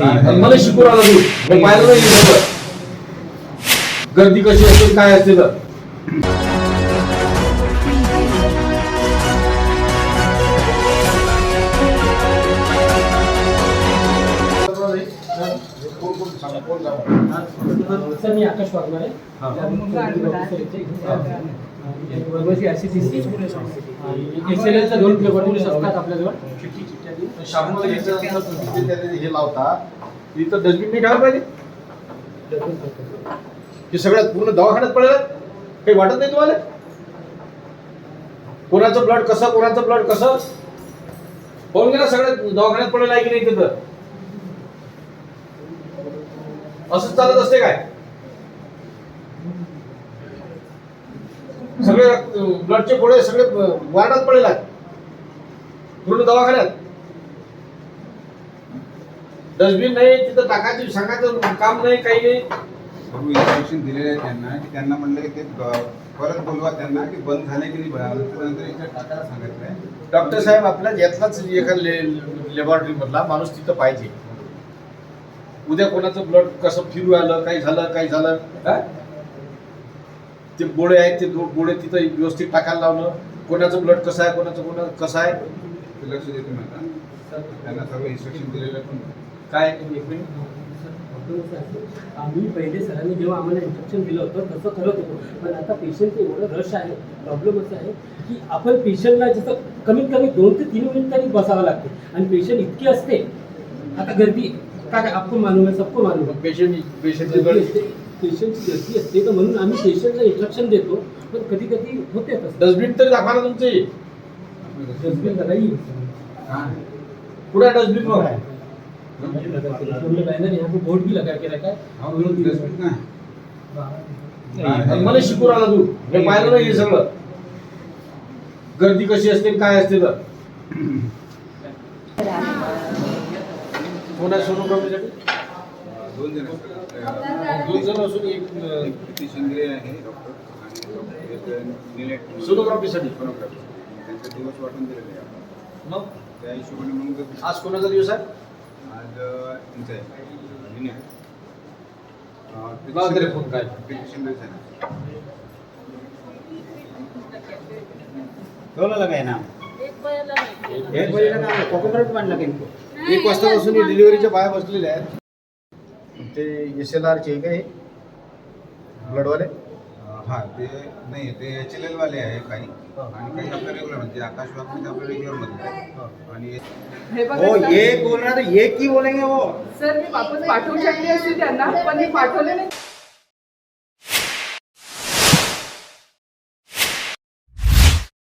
आणि मला शिकून आला तू. मग पाहिलं नाही गर्दी कशी असेल काय असेल? सर मी आकाश वाघमारे. वर्मसी आरसीसीसी एस एल एलचा दोन प्लेबॉटरी असतात आपल्याजवळ शाबूमध्ये घेतल्यानंतर तुम्ही जे त्याने हे लावता. इथं डस्टबिन नाही पाहिजे. हे सगळ्यात पूर्ण दवाखान्यात पडलं. काही वाटत नाही तुम्हाला? कोणाचं ब्लड कसं कोणाचं ब्लड कसं? पाहून गेला सगळ्यात दवाखान्यात पडलेलं आहे की नाही तिथं? असंच चालत असते काय? सगळे ब्लडचे गोळे सगळे वार्डात आहेत. पूर्ण दवाखान्यात. डस्टबिन नाही तिथं टाकायची सांगायचं काम नाही काही नाही. सर्व इन्स्ट्रक्शन दिलेले आहे त्यांना की त्यांना म्हणलं की ते परत बोलवा त्यांना की बंद झाले की नाही बघा. नंतर इथे टाकायला सांगितलंय डॉक्टर साहेब आपल्या यातलाच एका लॅबॉरेटरी मधला माणूस तिथं पाहिजे. उद्या कोणाचं ब्लड कसं फिरू आलं काही झालं काही झालं? ते बोळे आहेत ते बोळे तिथं व्यवस्थित टाकायला लावणं. कोणाचं ब्लड कसं आहे कोणाचं कोणा कसं आहे? ते लक्ष देतो म्हणता. त्यांना सर्व इन्स्ट्रक्शन दिलेले पण काय? आम्ही पहिले सरांनी जेव्हा आम्हाला इन्स्ट्रक्शन दिलं होतं तसं करत होतो. पण आता पेशंटचं एवढं रश आहे प्रॉब्लेम असं आहे की आपण पेशंटला जसं कमीत कमी दोन ते तीन मिनिट तरी बसावं लागते. आणि पेशंट इतके असते आता गर्दी काय काय आपको मालूम आहे सबको मालूम आहे. पेशंट पेशंट गर्दी असते पेशंटची गर्दी असते तर म्हणून आम्ही पेशंटला इन्स्ट्रक्शन देतो पण कधी कधी होते तसं. डस्टबिन तरी दाखवा ना तुमचे. डस्टबिन लगाई कुठे डस्टबिन मग? बैनर यहाँ पे बोर्ड भी लगा के रखा है हा बोलून डस्टबिन नाही. आणि मला शिकून आला तू. हे पाहिलं नाही हे सगळं. गर्दी कशी असते काय असते तर? कोणा सोनोग्राफीसाठी दोन जण. दोन जण असून एक प्रीती शिंदे आहे डॉक्टर सोनोग्राफीसाठी सोनोग्राफी. त्यांचे दिवस वाटून दिलेले आहे. मग? त्या हिशोबाने मग आज कोणाचा दिवस आहे? आज आहे. निलेट. फोन काय. प्रीती शिंदेच आहे. ना दोनों लगाए ना एक बयाला नाही. एक एक वाजतापासून डिलिव्हरीच्या बाया बसलेल्या आहेत. ते एस एल आरचे काय ब्लडवाले? हा ते नाही ते एच एल एल वाले आहे काही. हा. आणि काही आपल्या रेग्युलर म्हणजे आकाश वाघ आपल्या रेग्युलरमध्ये आणि हे बघा सर. ये बोल रहा था ये की बोलेंगे वो सर मी वापस पाठवू शकले असते त्यांना पण मी पाठवले नाही.